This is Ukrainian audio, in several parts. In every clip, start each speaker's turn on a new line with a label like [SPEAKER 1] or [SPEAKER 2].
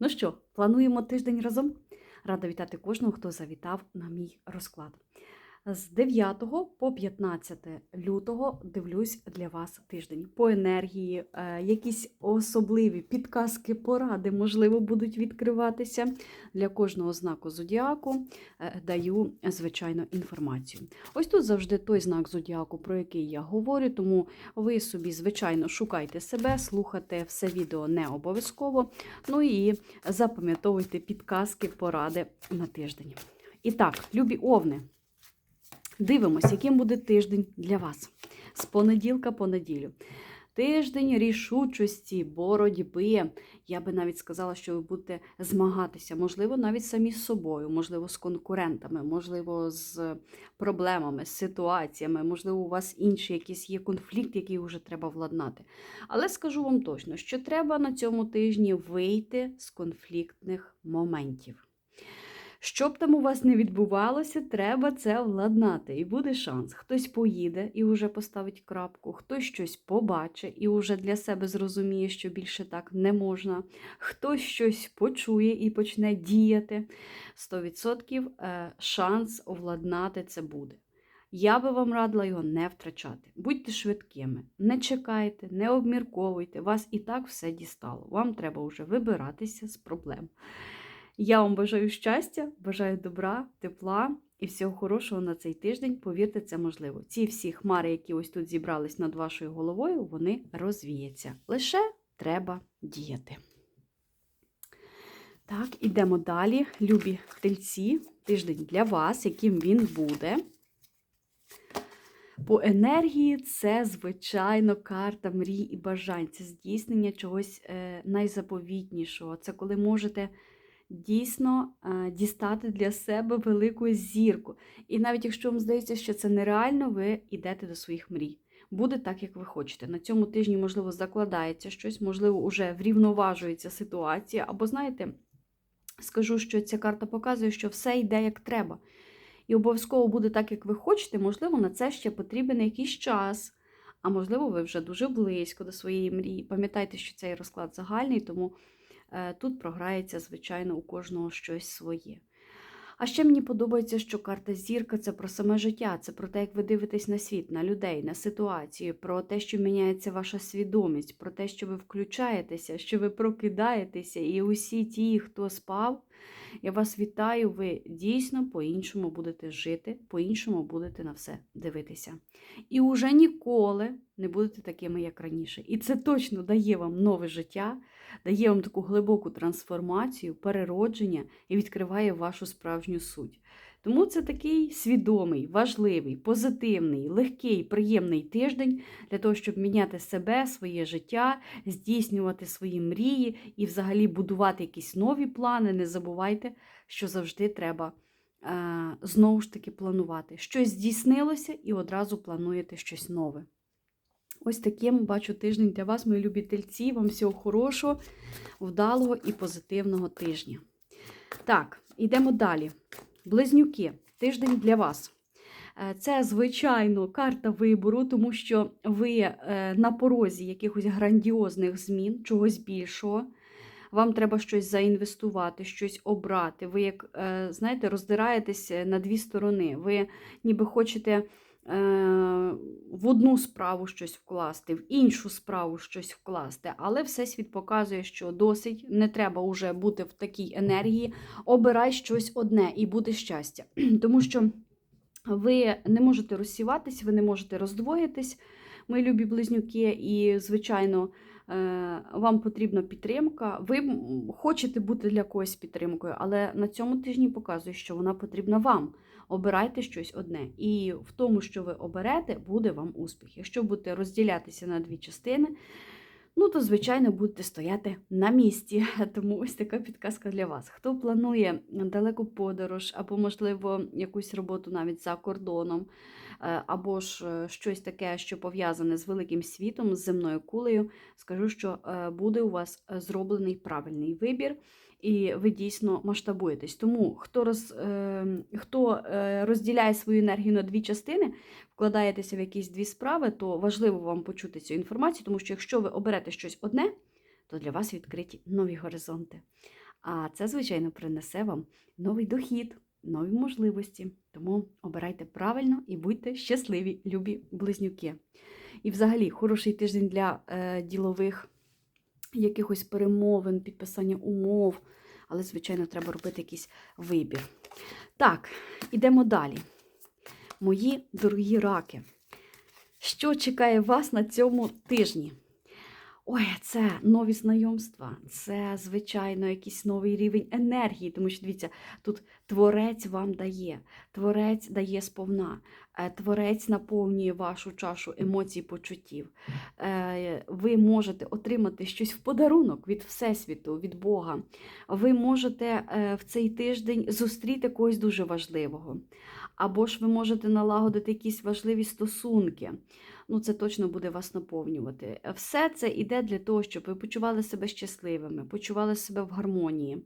[SPEAKER 1] Ну що, плануємо тиждень разом? Рада вітати кожного, хто завітав на мій розклад. З 9 по 15 лютого дивлюсь для вас тиждень. По енергії, е, якісь особливі підказки, поради, можливо, будуть відкриватися. Для кожного знаку зодіаку е, даю, звичайно, інформацію. Ось тут завжди той знак зодіаку, про який я говорю, тому ви собі, звичайно, шукайте себе, слухайте все відео не обов'язково. Ну і запам'ятовуйте підказки, поради на тиждень. І так, любі овни. Дивимось, яким буде тиждень для вас з понеділка по неділю. Тиждень рішучості, боротьби. Я би навіть сказала, що ви будете змагатися, можливо, навіть самі з собою, можливо, з конкурентами, можливо, з проблемами, з ситуаціями, можливо, у вас інший якийсь є конфлікт, який вже треба владнати. Але скажу вам точно, що треба на цьому тижні вийти з конфліктних моментів. Що б там у вас не відбувалося, треба це владнати. І буде шанс. Хтось поїде і вже поставить крапку, хтось щось побачить і вже для себе зрозуміє, що більше так не можна. Хтось щось почує і почне діяти. 100% е, шанс овладнати це буде. Я би вам радила його не втрачати. Будьте швидкими, не чекайте, не обмірковуйте, вас і так все дістало. Вам треба вже вибиратися з проблем. Я вам бажаю щастя, бажаю добра, тепла і всього хорошого на цей тиждень. Повірте, це можливо. Ці всі хмари, які ось тут зібрались над вашою головою, вони розвіються. Лише треба діяти. Так, ідемо далі. Любі тельці, тиждень для вас, яким він буде. По енергії це, звичайно, карта мрій і бажань. Це здійснення чогось е, найзаповітнішого. Це коли можете дійсно дістати для себе велику зірку. І навіть якщо вам здається, що це нереально, ви йдете до своїх мрій. Буде так, як ви хочете. На цьому тижні, можливо, закладається щось, можливо, вже врівноважується ситуація. Або, знаєте, скажу, що ця карта показує, що все йде як треба. І обов'язково буде так, як ви хочете, можливо, на це ще потрібен якийсь час. А можливо, ви вже дуже близько до своєї мрії. Пам'ятайте, що цей розклад загальний, тому тут програється, звичайно, у кожного щось своє. А ще мені подобається, що карта зірка це про саме життя, це про те, як ви дивитесь на світ, на людей, на ситуацію, про те, що міняється ваша свідомість, про те, що ви включаєтеся, що ви прокидаєтеся, і усі ті, хто спав, я вас вітаю, ви дійсно по-іншому будете жити, по-іншому будете на все дивитися. І уже ніколи не будете такими, як раніше. І це точно дає вам нове життя, дає вам таку глибоку трансформацію, переродження і відкриває вашу справжню суть. Тому це такий свідомий, важливий, позитивний, легкий, приємний тиждень для того, щоб міняти себе, своє життя, здійснювати свої мрії і взагалі будувати якісь нові плани. Не забувайте, що завжди треба е, знову ж таки планувати. Щось здійснилося і одразу плануєте щось нове. Ось таким бачу тиждень для вас, мої любі тельці. Вам всього хорошого, вдалого і позитивного тижня. Так, йдемо далі. Близнюки, тиждень для вас. Е, Це, звичайно, карта вибору, тому що ви е, на порозі якихось грандіозних змін, чогось більшого. Вам треба щось заінвестувати, щось обрати. Ви, як, е, знаєте, роздираєтесь на дві сторони. Ви ніби хочете в одну справу щось вкласти, в іншу справу щось вкласти, але Всесвіт показує, що досить не треба вже бути в такій енергії. Обирай щось одне і буде щастя. Тому що ви не можете розсіватись, ви не можете роздвоїтись, мої любі близнюки, і, звичайно, вам потрібна підтримка. Ви хочете бути для когось підтримкою, але на цьому тижні показує, що вона потрібна вам обирайте щось одне. І в тому, що ви оберете, буде вам успіх. Якщо будете розділятися на дві частини, ну то, звичайно, будете стояти на місці. Тому ось така підказка для вас. Хто планує далеку подорож, або, можливо, якусь роботу навіть за кордоном, е, або ж е, щось таке, що пов'язане з великим світом, з земною кулею, скажу, що е, буде у вас зроблений правильний вибір і ви дійсно масштабуєтесь. Тому хто роз, е, хто розділяє свою енергію на дві частини, вкладаєтеся в якісь дві справи, то важливо вам почути цю інформацію, тому що якщо ви оберете щось одне, то для вас відкриті нові горизонти. А це, звичайно, принесе вам новий дохід, нові можливості. Тому обирайте правильно і будьте щасливі, любі близнюки. І взагалі хороший тиждень для е, ділових якихось перемовин, підписання умов. Але, звичайно, треба робити якийсь вибір. Так, ідемо далі. Мої дорогі раки. Що чекає вас на цьому тижні? Ой, це нові знайомства, це, звичайно, якийсь новий рівень енергії, тому що дивіться, тут творець вам дає, творець дає сповна, е, творець наповнює вашу чашу емоцій, почуттів. Е, Ви можете отримати щось в подарунок від Всесвіту, від Бога. Ви можете е, в цей тиждень зустріти когось дуже важливого. Або ж ви можете налагодити якісь важливі стосунки ну це точно буде вас наповнювати. Все це йде для того, щоб ви почували себе щасливими, почували себе в гармонії,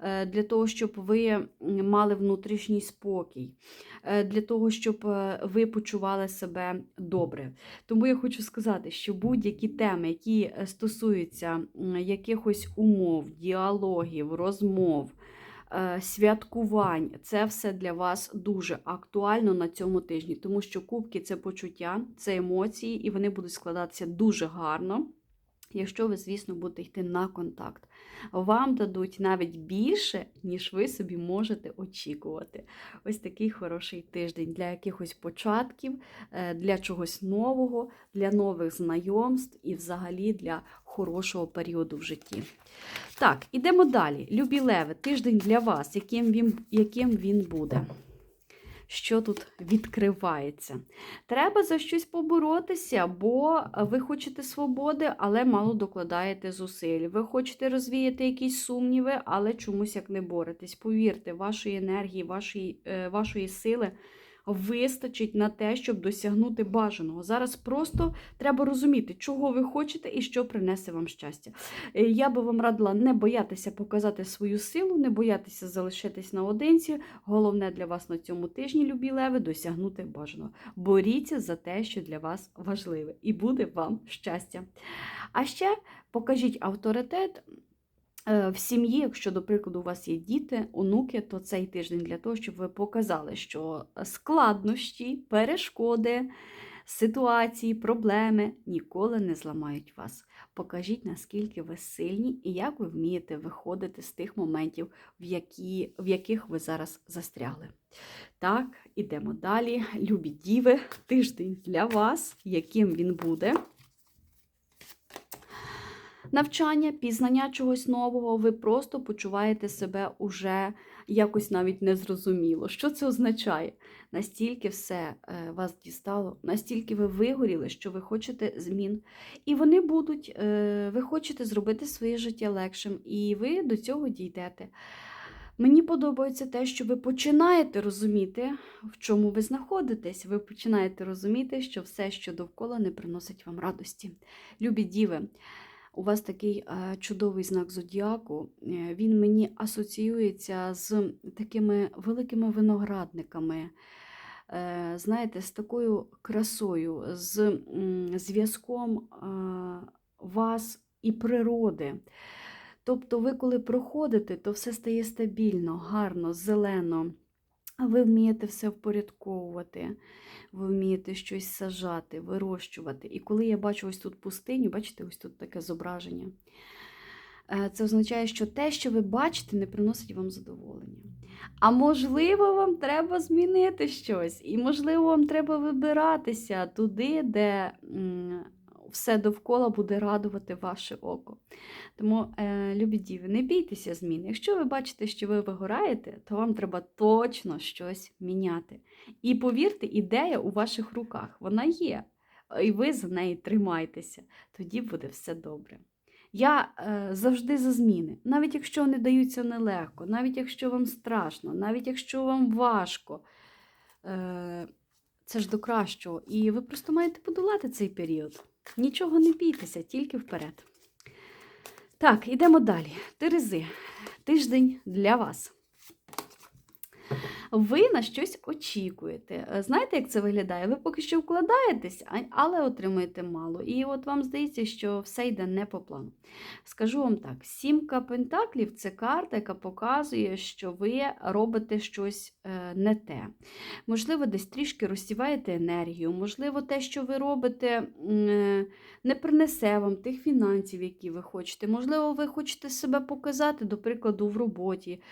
[SPEAKER 1] е, для того, щоб ви мали внутрішній спокій, е, для того, щоб е, ви почували себе добре. Тому я хочу сказати, що будь-які теми, які стосуються якихось умов, діалогів, розмов. Е, святкувань. Це все для вас дуже актуально на цьому тижні, тому що кубки це почуття, це емоції, і вони будуть складатися дуже гарно. Якщо ви, звісно, будете йти на контакт, вам дадуть навіть більше, ніж ви собі можете очікувати. Ось такий хороший тиждень для якихось початків, е, для чогось нового, для нових знайомств і взагалі для хорошого періоду в житті. Так, ідемо далі. Любі леви, тиждень для вас, яким він, яким він буде. Що тут відкривається? Треба за щось поборотися, бо ви хочете свободи, але мало докладаєте зусиль. Ви хочете розвіяти якісь сумніви, але чомусь як не боретесь. Повірте, вашої енергії, вашої, е, вашої сили вистачить на те, щоб досягнути бажаного. Зараз просто треба розуміти, чого ви хочете і що принесе вам щастя. Е, я би вам радила не боятися показати свою силу, не боятися залишитись наодинці. Головне для вас на цьому тижні, любі леви, досягнути бажаного. Боріться за те, що для вас важливе, і буде вам щастя. А ще покажіть авторитет. Е, в сім'ї, якщо, до прикладу, у вас є діти, онуки, то цей тиждень для того, щоб ви показали, що складнощі, перешкоди, ситуації, проблеми ніколи не зламають вас. Покажіть, наскільки ви сильні і як ви вмієте виходити з тих моментів, в, які, в яких ви зараз застрягли. Так, ідемо далі. Любі діви, тиждень для вас, яким він буде навчання, пізнання чогось нового, ви просто почуваєте себе уже якось навіть незрозуміло. Що це означає? Настільки все е, вас дістало, настільки ви вигоріли, що ви хочете змін. І вони будуть, е, ви хочете зробити своє життя легшим, і ви до цього дійдете. Мені подобається те, що ви починаєте розуміти, в чому ви знаходитесь. Ви починаєте розуміти, що все, що довкола, не приносить вам радості. Любі діви, у вас такий е, чудовий знак зодіаку. Е, він мені асоціюється з такими великими виноградниками. Е, знаєте, з такою красою, з зв'язком вас і природи. Тобто, ви, коли проходите, то все стає стабільно, гарно, зелено. Ви вмієте все впорядковувати, ви вмієте щось сажати, вирощувати. І коли я бачу ось тут пустиню, бачите, ось тут таке зображення. Е, це означає, що те, що ви бачите, не приносить вам задоволення. А можливо, вам треба змінити щось. І, можливо, вам треба вибиратися туди, де все довкола буде радувати ваше око. Тому, е, любі діви, не бійтеся змін. Якщо ви бачите, що ви вигораєте, то вам треба точно щось міняти. І повірте, ідея у ваших руках, вона є. І ви за неї тримайтеся, тоді буде все добре. Я е, завжди за зміни, навіть якщо вони даються нелегко, навіть якщо вам страшно, навіть якщо вам важко. Е, це ж до кращого. І ви просто маєте подолати цей період. Нічого не бійтеся, тільки вперед. Так, йдемо далі. Терези. Тиждень для вас. Ви на щось очікуєте. Е, Знаєте, як це виглядає? Ви поки що вкладаєтесь, але отримуєте мало. І от вам здається, що все йде не по плану. Скажу вам так: сімка пентаклів це карта, яка показує, що ви робите щось е, не те. Можливо, десь трішки розсіваєте енергію, можливо, те, що ви робите, е, не принесе вам тих фінансів, які ви хочете. Можливо, ви хочете себе показати, до прикладу, в роботі,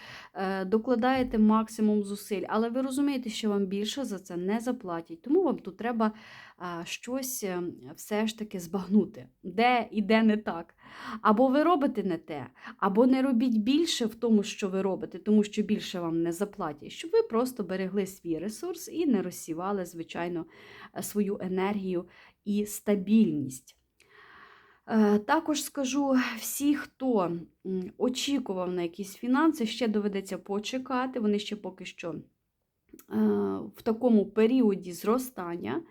[SPEAKER 1] докладаєте максимум зусиль, але ви розумієте, що вам більше за це не заплатять. Тому вам тут треба щось е, все ж таки збагнути, де і де не так. Або ви робите не те, або не робіть більше в тому, що ви робите, тому що більше вам не заплатять, щоб ви просто берегли свій ресурс і не розсівали, звичайно, е, свою енергію і стабільність. Е, Також скажу, всі, хто очікував на якісь фінанси, ще доведеться почекати. Вони ще поки що е, в такому періоді зростання.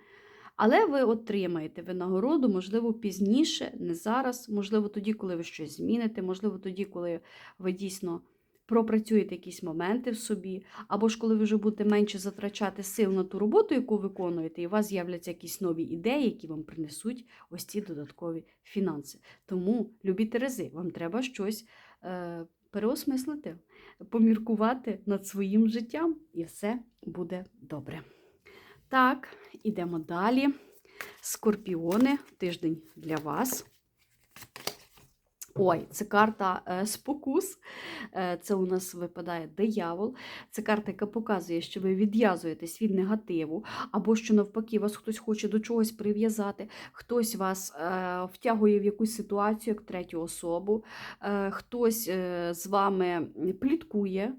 [SPEAKER 1] Але ви отримаєте винагороду, можливо, пізніше, не зараз, можливо, тоді, коли ви щось зміните, можливо, тоді, коли ви дійсно пропрацюєте якісь моменти в собі, або ж коли ви вже будете менше затрачати сил на ту роботу, яку виконуєте, і у вас з'являться якісь нові ідеї, які вам принесуть ось ці додаткові фінанси. Тому, любі Терези, вам треба щось е, переосмислити, поміркувати над своїм життям, і все буде добре. Так, ідемо далі. Скорпіони, тиждень для вас. Ой, це карта е, спокус. Е, це у нас випадає диявол. Це карта, яка показує, що ви відв'язуєтесь від негативу, або що навпаки вас хтось хоче до чогось прив'язати, хтось вас е, втягує в якусь ситуацію як третю особу, хтось з вами пліткує,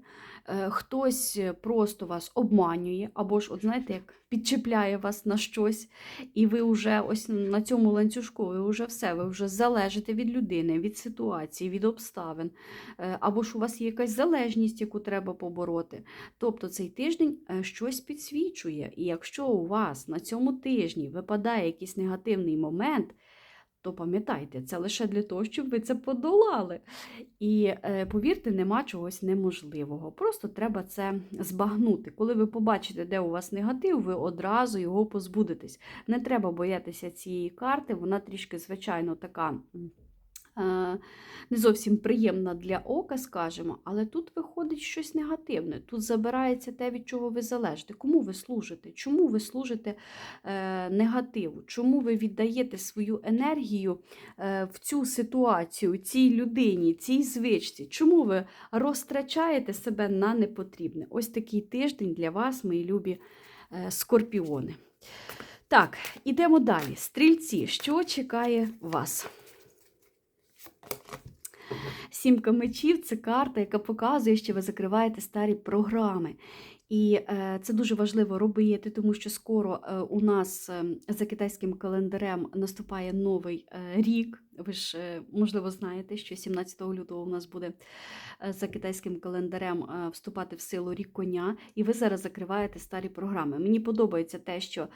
[SPEAKER 1] хтось просто вас обманює, або ж, от знаєте, як підчіпляє вас на щось, і ви вже ось на цьому ланцюжку, ви вже все, ви вже залежите від людини, від ситуації, від обставин, Е, або ж у вас є якась залежність, яку треба побороти. Тобто цей тиждень е, щось підсвічує. І якщо у вас на цьому тижні випадає якийсь негативний момент, то пам'ятайте, це лише для того, щоб ви це подолали. І е, повірте, нема чогось неможливого. Просто треба це збагнути. Коли ви побачите, де у вас негатив, ви одразу його позбудетесь. Не треба боятися цієї карти, вона трішки, звичайно, така. Е, Не зовсім приємна для ока, скажімо, але тут виходить щось негативне. Тут забирається те, від чого ви залежите. Кому ви служите? Чому ви служите е, негативу? Чому ви віддаєте свою енергію е, в цю ситуацію, цій людині, цій звичці? Чому ви розтрачаєте себе на непотрібне? Ось такий тиждень для вас, мої любі скорпіони. Так, ідемо далі. Стрільці, що чекає вас? Сімка мечів це карта, яка показує, що ви закриваєте старі програми. І е, це дуже важливо робити, тому що скоро е, у нас е, за китайським календарем наступає новий е, рік. Ви ж, е, можливо, знаєте, що 17 лютого у нас буде е, за китайським календарем е, вступати в силу рік коня, і ви зараз закриваєте старі програми. Мені подобається те, що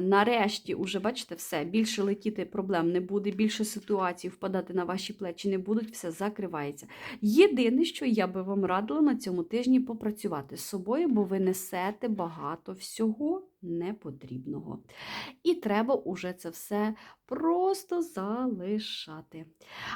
[SPEAKER 1] нарешті, уже бачите, все, більше летіти проблем не буде, більше ситуацій впадати на ваші плечі не будуть, все закривається. Єдине, що я би вам радила на цьому тижні попрацювати з собою, бо ви несете багато всього непотрібного. І треба уже це все просто залишати.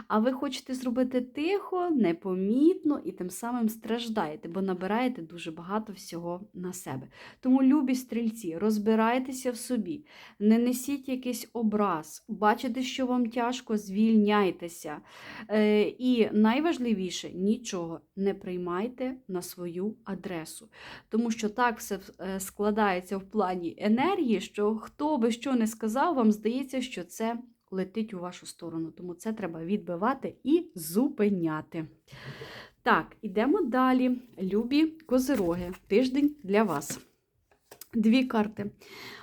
[SPEAKER 1] А ви хочете зробити тихо, непомітно і тим самим страждаєте, бо набираєте дуже багато всього на себе. Тому, любі стрільці, розбирайтеся в собі, не несіть якийсь образ, бачите, що вам тяжко, звільняйтеся. Е, і найважливіше, нічого не приймайте на свою адресу. Тому що так все е, складається в плані енергії, що хто би що не сказав, вам здається, що це летить у вашу сторону. Тому це треба відбивати і зупиняти. Так, ідемо далі. Любі козироги. Тиждень для вас. Дві карти.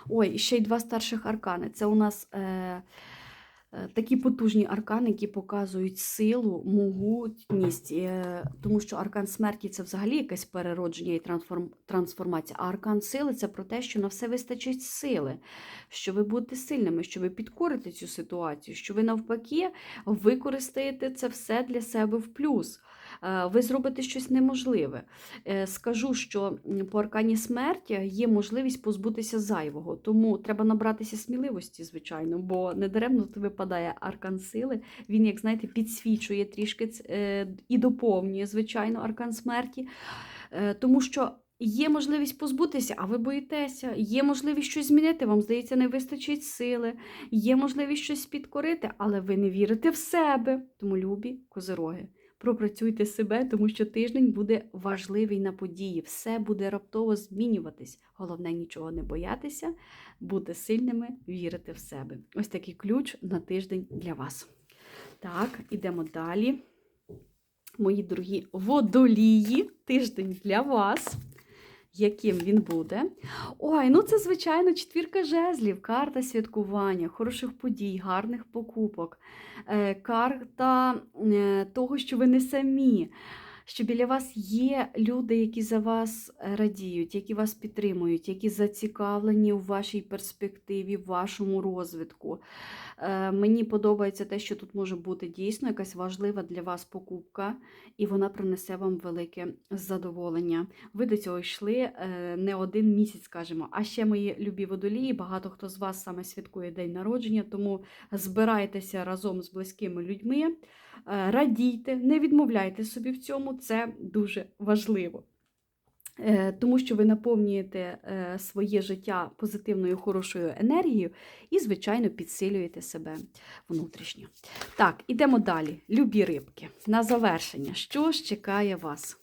[SPEAKER 1] Ой, ще й два старших аркани. Це у нас Е, Такі потужні аркани, які показують силу, могутність, е, тому що аркан смерті це взагалі якесь переродження і трансформ- трансформація. А аркан сили це про те, що на все вистачить сили, що ви будете сильними, що ви підкорите цю ситуацію, що ви навпаки використаєте це все для себе в плюс. Е, Ви зробите щось неможливе. Е, Скажу, що по аркані смерті є можливість позбутися зайвого, тому треба набратися сміливості, звичайно, бо недаремно тут випадає аркан сили. Він, як знаєте, підсвічує трішки е, і доповнює, звичайно, аркан смерті, тому що. Є можливість позбутися, а ви боїтеся. Є можливість щось змінити, вам здається, не вистачить сили. Є можливість щось підкорити, але ви не вірите в себе. Тому любі козироги. Пропрацюйте себе, тому що тиждень буде важливий на події. Все буде раптово змінюватись. Головне нічого не боятися, бути сильними, вірити в себе. Ось такий ключ на тиждень для вас. Так, ідемо далі. Мої дорогі водолії, тиждень для вас. Яким він буде? Ой, ну це, звичайно, четвірка жезлів, карта святкування, хороших подій, гарних покупок, е, карта е, того, що ви не самі, що біля вас є люди, які за вас е, радіють, які вас підтримують, які зацікавлені у вашій перспективі, в вашому розвитку. Е, Мені подобається те, що тут може бути дійсно якась важлива для вас покупка, і вона принесе вам велике задоволення. Ви до цього йшли е, не один місяць, скажімо. А ще мої любі водолії, багато хто з вас саме святкує день народження, тому збирайтеся разом з близькими людьми, радійте, не відмовляйте собі в цьому, це дуже важливо. Е, Тому що ви наповнюєте е, своє життя позитивною хорошою енергією і, звичайно, підсилюєте себе внутрішньо. Так, ідемо далі. Любі рибки. На завершення, що ж чекає вас?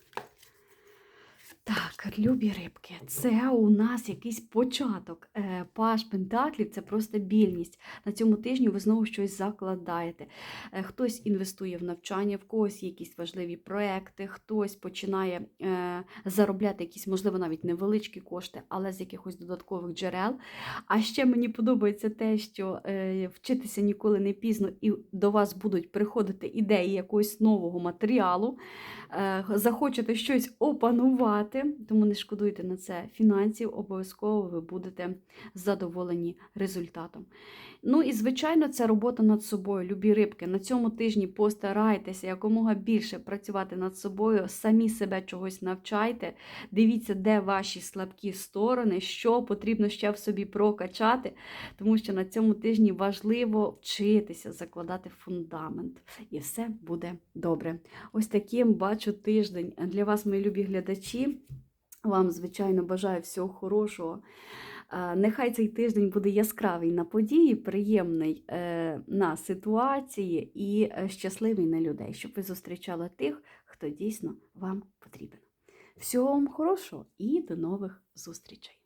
[SPEAKER 1] Так, любі рибки, це у нас якийсь початок. Е, Паш Пентаклів це просто стабільність. На цьому тижні ви знову щось закладаєте. Е, Хтось інвестує в навчання, в когось якісь важливі проекти, хтось починає е, заробляти якісь, можливо, навіть невеличкі кошти, але з якихось додаткових джерел. А ще мені подобається те, що вчитися ніколи не пізно, і до вас будуть приходити ідеї якогось нового матеріалу. Захочете щось опанувати, тому не шкодуйте на це фінансів, обов'язково ви будете задоволені результатом. Ну і, звичайно, це робота над собою, любі рибки. На цьому тижні постарайтеся якомога більше працювати над собою, самі себе чогось навчайте. Дивіться, де ваші слабкі сторони, що потрібно ще в собі прокачати, тому що на цьому тижні важливо вчитися, закладати фундамент, і все буде добре. Ось таким бачу тиждень для вас, мої любі глядачі. Вам, звичайно, бажаю всього хорошого. Нехай цей тиждень буде яскравий на події, приємний е, на ситуації і е, щасливий на людей, щоб ви зустрічали тих, хто дійсно вам потрібен. Всього вам хорошого і до нових зустрічей!